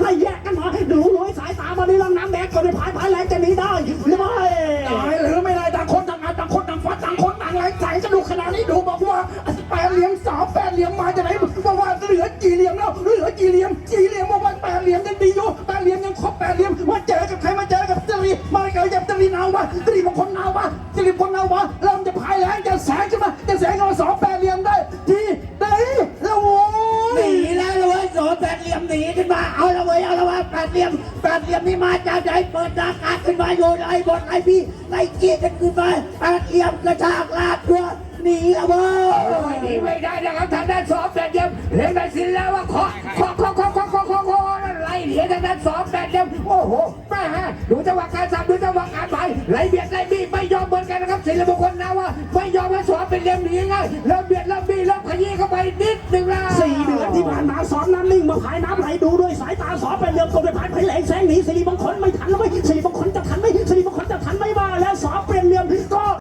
ไล่แยกกันมาดูรวยสายตามาในลำน้ำแดงก่อนในพายพายแรงจะหนีได้หรือไม่ตายหรือไม่ได้ต่างคนต่างงานต่างคนต่างฟัดต่างคนต่างแรงใส่จะดูขนาดนี้ดูบอกว่าแปดเหลี่ยมสาวแปดเหลี่ยมมาจากไหนบอกว่าเหลือกี่เหลี่ยมแล้วเหลือกี่เหลี่ยมกี่เหลี่ยมบอกว่าแปดเหลี่ยมยังดีอยู่แปดเหลี่ยมยังครบแปดเหลี่ยมมาเจอกับใครมาเจอกับตรีมาเจอกับตรีนาวะตรีบางคนนาวะตรีคนนาวะเริ่มจะพา หลี่ยมหนีขึ้นมาเอาละเว้ยเอาละว่าแปดเหลี่ยมแปดเหลี่ยมนี่มาจากไหนเปิดหน้ากากขึ้นมาอยู่ไอ้บทไอ้พี่ไล่กี้กันขึ้นมาแปดเหลี่ยมกระชากลากตัวหนีละเว้ไม่ยดีไม่ได้นะครับทางด้านสองแปดเดียมเห็นได้สินแล้วว่าขอขอขอขอขอขอขอขอไล่เหลียทางด้านสองแปดเดียมโอ้โหแม่ฮะดูจังหวะการสับดูจังหวะการไปไล่เบียดไล่บี้ไม่ยอมเหมือนกันนะครับศิลปคนนะว่าไม่ยอมให้สองเป็นเหลี่ยมหนีง่ายเริ่มเบียดเริ่มบี้เริ่มขยี้เข้าไปนิดหนึ่งแล้วสี่เดือน ที่ผ่านมาสอนน้ำนิ่งมาพายน้ำไหลดูด้วยสายตาสอนเป็นเหลี่ยมตกไปพายพายแหลงแสงหนีสิริมงคลไม่ทันแล้วไม่สิ